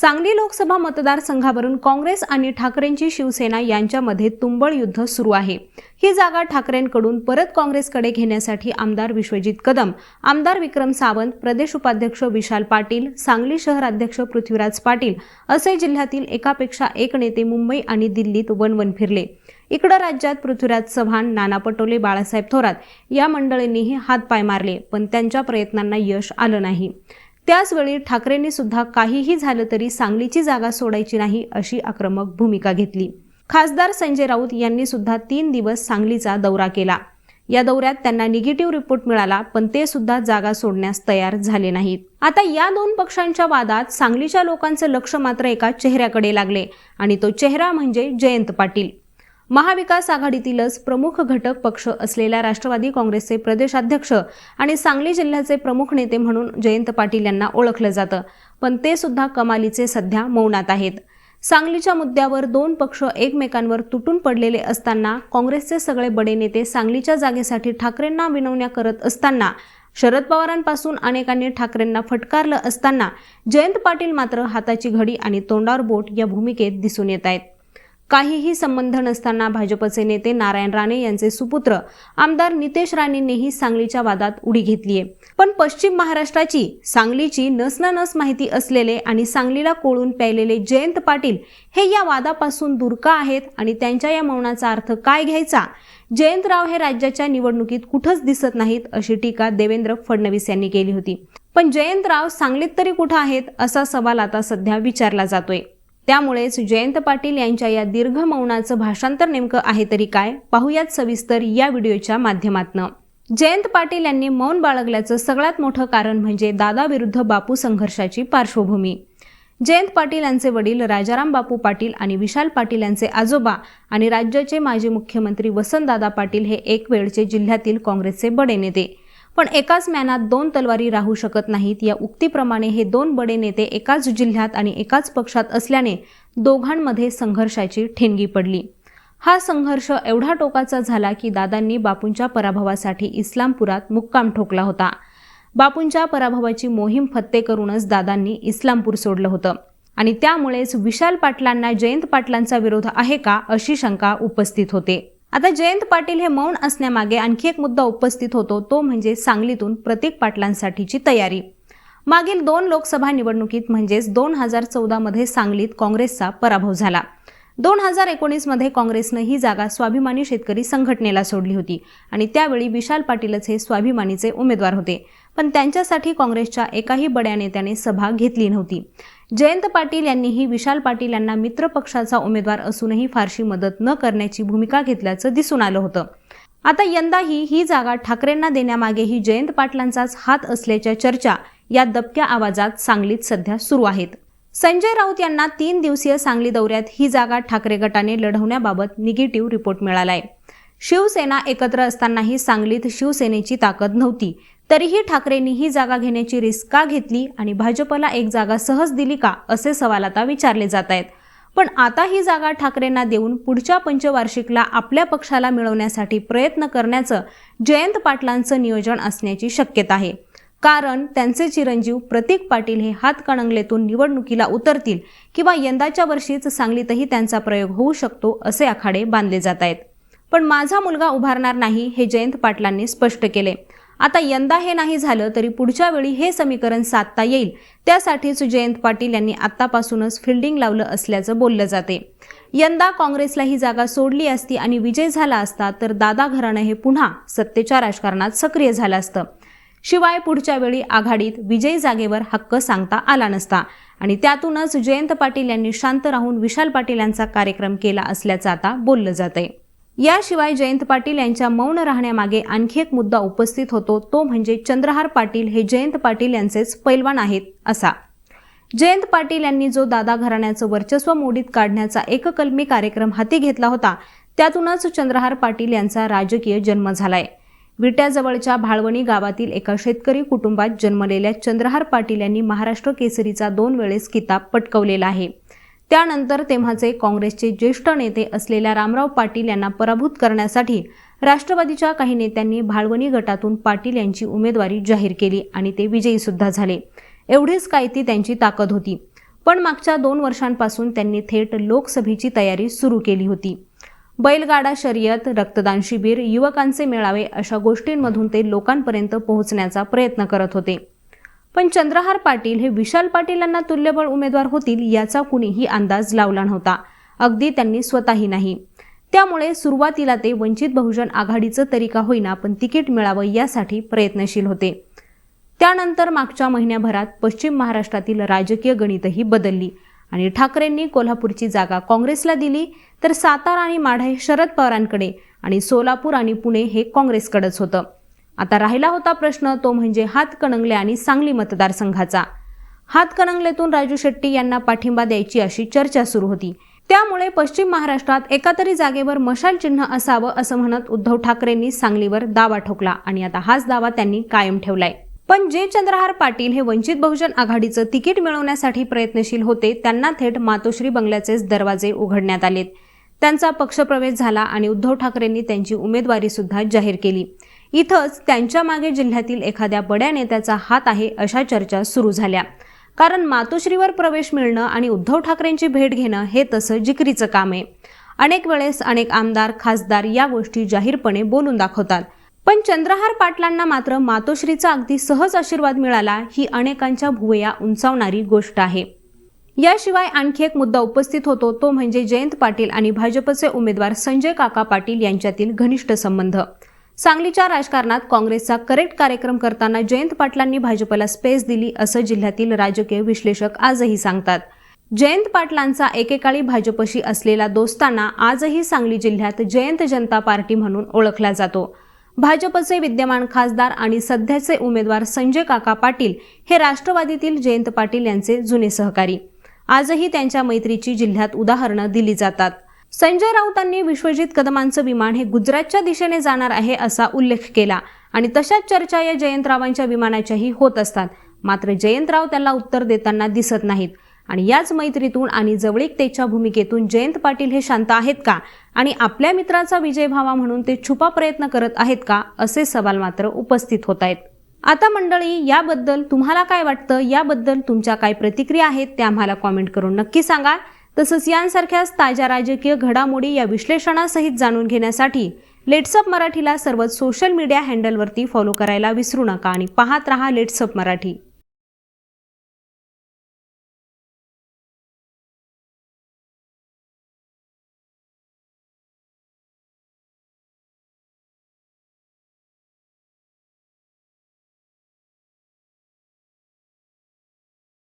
सांगली लोकसभा मतदारसंघावरून काँग्रेस आणि ठाकरेंची शिवसेना यांच्यामध्ये तुंबळ युद्ध सुरू आहे. ही जागा ठाकरेंकडून परत काँग्रेसकडे घेण्यासाठी आमदार विश्वजित कदम आमदार विक्रम सावंत प्रदेश उपाध्यक्ष विशाल पाटील सांगली शहराध्यक्ष पृथ्वीराज पाटील असे जिल्ह्यातील एकापेक्षा एक नेते मुंबई आणि दिल्लीत वनवन फिरले. इकडं राज्यात पृथ्वीराज चव्हाण नाना पटोले बाळासाहेब थोरात या मंडळींनीही हातपाय मारले पण त्यांच्या प्रयत्नांना यश आलं नाही. त्याचवेळी ठाकरेंनी सुद्धा काहीही झालं तरी सांगलीची जागा सोडायची नाही अशी आक्रमक भूमिका घेतली. खासदार संजय राऊत यांनी सुद्धा तीन दिवस सांगलीचा दौरा केला. या दौऱ्यात त्यांना निगेटिव्ह रिपोर्ट मिळाला पण ते सुद्धा जागा सोडण्यास तयार झाले नाहीत. आता या दोन पक्षांच्या वादात सांगलीच्या लोकांचं लक्ष मात्र एका चेहऱ्याकडे लागले आणि तो चेहरा म्हणजे जयंत पाटील. महाविकास आघाडीतीलच प्रमुख घटक पक्ष असलेल्या राष्ट्रवादी काँग्रेसचे प्रदेशाध्यक्ष आणि सांगली जिल्ह्याचे प्रमुख नेते म्हणून जयंत पाटील यांना ओळखलं जातं. पण ते सुद्धा कमालीचे सध्या मौनात आहेत. सांगलीच्या मुद्द्यावर दोन पक्ष एकमेकांवर तुटून पडलेले असताना काँग्रेसचे सगळे बडे नेते सांगलीच्या जागेसाठी ठाकरेंना विनवण्या करत असताना शरद पवारांपासून अनेकांनी ठाकरेंना फटकारलं असताना जयंत पाटील मात्र हाताची घडी आणि तोंडावर बोट या भूमिकेत दिसून येत आहेत. काहीही संबंध नसताना भाजपचे नेते नारायण राणे यांचे सुपुत्र आमदार नितेश राणेंनीही सांगलीच्या वादात उडी घेतलीये पण पश्चिम महाराष्ट्राची सांगलीची नस माहिती असलेले आणि सांगलीला कोळून प्यायलेले जयंत पाटील हे या वादापासून दूर का आहेत आणि त्यांच्या या मौनाचा अर्थ काय घ्यायचा? जयंतराव हे राज्याच्या निवडणुकीत कुठंच दिसत नाहीत अशी टीका देवेंद्र फडणवीस यांनी केली होती. पण जयंतराव सांगलीत तरी कुठं आहेत असा सवाल आता सध्या विचारला जातोय. त्यामुळेच जयंत पाटील यांच्या या दीर्घ मौनाचं भाषांतर नेमकं आहे तरी काय? पाहूयात सविस्तर या व्हिडिओच्या माध्यमातनं. जयंत पाटील यांनी मौन बाळगल्याचं सगळ्यात मोठं कारण म्हणजे दादा विरुद्ध बापू संघर्षाची पार्श्वभूमी. जयंत पाटील यांचे वडील राजाराम बापू पाटील आणि विशाल पाटील यांचे आजोबा आणि राज्याचे माजी मुख्यमंत्री वसंतदादा पाटील हे एक वेळचे जिल्ह्यातील काँग्रेसचे बडे नेते. पण एकाच मॅनात दोन तलवारी राहू शकत नाहीत. या उक्तीप्रमाणे हे दोन बडे नेते एकाच जिल्ह्यात आणि एकाच पक्षात असल्याने दोघांमध्ये संघर्षाची ठेणगी पडली. हा संघर्ष एवढा टोकाचा झाला की दादांनी बापूंच्या पराभवासाठी इस्लामपुरात मुक्काम ठोकला होता. बापूंच्या पराभवाची मोहीम फत्ते करूनच दादांनी इस्लामपूर सोडलं होतं. आणि त्यामुळेच विशाल पाटलांना जयंत पाटलांचा विरोध आहे का अशी शंका उपस्थित होते. आता जयंत पाटील हे मौन असण्यामागे आणखी एक मुद्दा उपस्थित होतो तो म्हणजे सांगलीतून प्रतीक पाटलांसाठीची तयारी. मागील दोन लोकसभा निवडणुकीत म्हणजेच दोन हजार चौदामध्ये सांगलीत काँग्रेसचा पराभव झाला. दोन हजार एकोणीसमध्ये काँग्रेसनं ही जागा स्वाभिमानी शेतकरी संघटनेला सोडली होती आणि त्यावेळी विशाल पाटीलच हे स्वाभिमानीचे उमेदवार होते. पण त्यांच्यासाठी काँग्रेसच्या एकाही बड्या नेत्याने सभा घेतली नव्हती. जयंत पाटील यांनीही विशाल पाटील यांना मित्र पक्षाचा उमेदवार असूनही फारशी मदत न करण्याची भूमिका घेतल्याचं दिसून आलं होतं. आता यंदाही ही जागा ठाकरेंना देण्यामागेही जयंत पाटलांचाच हात असल्याच्या चर्चा या दबक्या आवाजात सांगलीत सध्या सुरू आहेत. संजय राऊत यांना तीन दिवसीय सांगली दौऱ्यात ही जागा ठाकरे गटाने लढवण्याबाबत निगेटिव्ह रिपोर्ट मिळालाय. शिवसेना एकत्र असतानाही सांगलीत शिवसेनेची ताकद नव्हती तरीही ठाकरेंनी ही जागा घेण्याची रिस्क का घेतली आणि भाजपला एक जागा सहज दिली का असे सवाल आता विचारले जात आहेत. पण आता ही जागा ठाकरेंना देऊन पुढच्या पंचवार्षिकला आपल्या पक्षाला मिळवण्यासाठी प्रयत्न करण्याचं जयंत पाटलांचं नियोजन असण्याची शक्यता आहे. कारण त्यांचे चिरंजीव प्रतीक पाटील हे हातकणंगलेतून निवडणुकीला उतरतील किंवा यंदाच्या वर्षीच सांगलीतही त्यांचा प्रयोग होऊ शकतो असे आखाडे बांधले जात आहेत. पण माझा मुलगा उभारणार नाही हे जयंत पाटलांनी स्पष्ट केले. आता यंदा हे नाही झालं तरी पुढच्या वेळी हे समीकरण साधता येईल. त्यासाठीच जयंत पाटील यांनी आतापासूनच फिल्डिंग लावलं असल्याचं बोललं जाते. यंदा काँग्रेसला ही जागा सोडली असती आणि विजय झाला असता तर दादा घराणं हे पुन्हा सत्तेच्या राजकारणात सक्रिय झालं असतं. शिवाय पुढच्या वेळी आघाडीत विजयी जागेवर हक्क सांगता आला नसता आणि त्यातूनच जयंत पाटील यांनी शांत राहून विशाल पाटील यांचा कार्यक्रम केला असल्याचं आता बोललं जात आहे याशिवाय जयंत पाटील यांच्या मौन राहण्यामागे आणखी एक मुद्दा उपस्थित होतो. तो म्हणजे चंद्रहार पाटील हे जयंत पाटील यांचेच पैलवान आहेत असा. जयंत पाटील यांनी जो दादा घराण्याचं वर्चस्व मोडीत काढण्याचा एककलमी कार्यक्रम हाती घेतला होता त्यातूनच चंद्रहार पाटील यांचा राजकीय जन्म झालाय. विट्याजवळच्या भाळवणी गावातील एका शेतकरी कुटुंबात जन्मलेल्या चंद्रहार पाटील यांनी महाराष्ट्र केसरीचा दोन वेळेस किताब पटकवलेला आहे. त्यानंतर तेव्हाचे काँग्रेसचे ज्येष्ठ नेते असलेल्या रामराव पाटील यांना पराभूत करण्यासाठी राष्ट्रवादीच्या काही नेत्यांनी भाळवणी गटातून पाटील यांची उमेदवारी जाहीर केली आणि ते विजयी सुद्धा झाले. एवढीच काय ती त्यांची ताकद होती. पण मागच्या दोन वर्षांपासून त्यांनी थेट लोकसभेची तयारी सुरू केली होती. बैलगाडा शर्यत रक्तदान शिबिर युवकांचे मेळावे अशा गोष्टींमधून ते लोकांपर्यंत पोहोचण्याचा प्रयत्न करत होते. पण चंद्रहार पाटील हे विशाल पाटील यांना तुल्यबळ उमेदवार होतील याचा कुणीही अंदाज लावला नव्हता. अगदी त्यांनी स्वतःही नाही. त्यामुळे सुरुवातीला ते वंचित बहुजन आघाडीचं तरीका होईना पण तिकीट मिळावं यासाठी प्रयत्नशील होते. त्यानंतर मागच्या महिन्याभरात पश्चिम महाराष्ट्रातील राजकीय गणितही बदलली आणि ठाकरेंनी कोल्हापूरची जागा काँग्रेसला दिली तर सातारा आणि माढा हे शरद पवारांकडे आणि सोलापूर आणि पुणे हे काँग्रेसकडेच होतं. आता राहिला होता प्रश्न तो म्हणजे हातकणंगले आणि सांगली मतदारसंघाचा. हातकणंगलेतून राजू शेट्टी यांना पाठिंबा द्यायची अशी चर्चा सुरू होती. त्यामुळे पश्चिम महाराष्ट्रात एका तरी जागेवर मशाल चिन्ह असावं असं म्हणत उद्धव ठाकरेंनी सांगलीवर दावा ठोकला आणि आता हाच दावा त्यांनी कायम ठेवलाय. पण जे चंद्रहार पाटील हे वंचित बहुजन आघाडीचं तिकीट मिळवण्यासाठी प्रयत्नशील होते त्यांना थेट मातोश्री बंगल्याचेच दरवाजे उघडण्यात आलेत. त्यांचा पक्षप्रवेश झाला आणि उद्धव ठाकरेंनी त्यांची उमेदवारी सुद्धा जाहीर केली. इथंच त्यांच्या मागे जिल्ह्यातील एखाद्या बड्या नेत्याचा हात आहे अशा चर्चा सुरू झाल्या. कारण मातोश्रीवर प्रवेश मिळणं आणि उद्धव ठाकरेंची भेट घेणं हे तसं जिकरीचं काम आहे. अनेक वेळेस अनेक आमदार खासदार या गोष्टी जाहीरपणे बोलून दाखवतात. पण चंद्रहार पाटलांना मात्र मातोश्रीचा अगदी सहज आशीर्वाद मिळाला ही अनेकांच्या भुवया उंचावणारी गोष्ट आहे. याशिवाय आणखी एक मुद्दा उपस्थित होतो तो म्हणजे जयंत पाटील आणि भाजपचे उमेदवार संजय काका पाटील यांच्यातील घनिष्ठ संबंध. सांगलीच्या राजकारणात काँग्रेसचा करेक्ट कार्यक्रम करताना जयंत पाटलांनी भाजपला स्पेस दिली असं जिल्ह्यातील राजकीय विश्लेषक आजही सांगतात. जयंत पाटलांचा एकेकाळी भाजपशी असलेला दोस्ताना आजही सांगली जिल्ह्यात जयंत जनता पार्टी म्हणून ओळखला जातो. भाजपचे विद्यमान खासदार आणि सध्याचे उमेदवार संजय काका पाटील हे राष्ट्रवादीतील जयंत पाटील यांचे जुने सहकारी. आजही त्यांच्या मैत्रीची जिल्ह्यात उदाहरणं दिली जातात. संजय राऊतांनी विश्वजित कदमांचं विमान हे गुजरातच्या दिशेने जाणार आहे असा उल्लेख केला. आणि तशाच चर्चा या जयंतरावांच्या विमानाच्याही होत असतात. मात्र जयंतराव त्याला उत्तर देताना दिसत नाहीत. आणि याच मैत्रीतून आणि जवळीकतेच्या भूमिकेतून जयंत पाटील हे शांत आहेत का? आणि आपल्या मित्राचा विजय व्हावा म्हणून ते छुपा प्रयत्न करत आहेत का? असे सवाल मात्र उपस्थित होत आहेत. आता मंडळी याबद्दल तुम्हाला काय वाटतं? याबद्दल तुमच्या काय प्रतिक्रिया आहेत? त्या आम्हाला कॉमेंट करून नक्की सांगा. तसंच यांसारख्याच ताज्या राजकीय घडामोडी या विश्लेषणासहित जाणून घेण्यासाठी लेट्सअप मराठीला सर्वच सोशल मीडिया हँडलवरती फॉलो करायला विसरू नका आणि पाहत रहा लेट्सअप मराठी.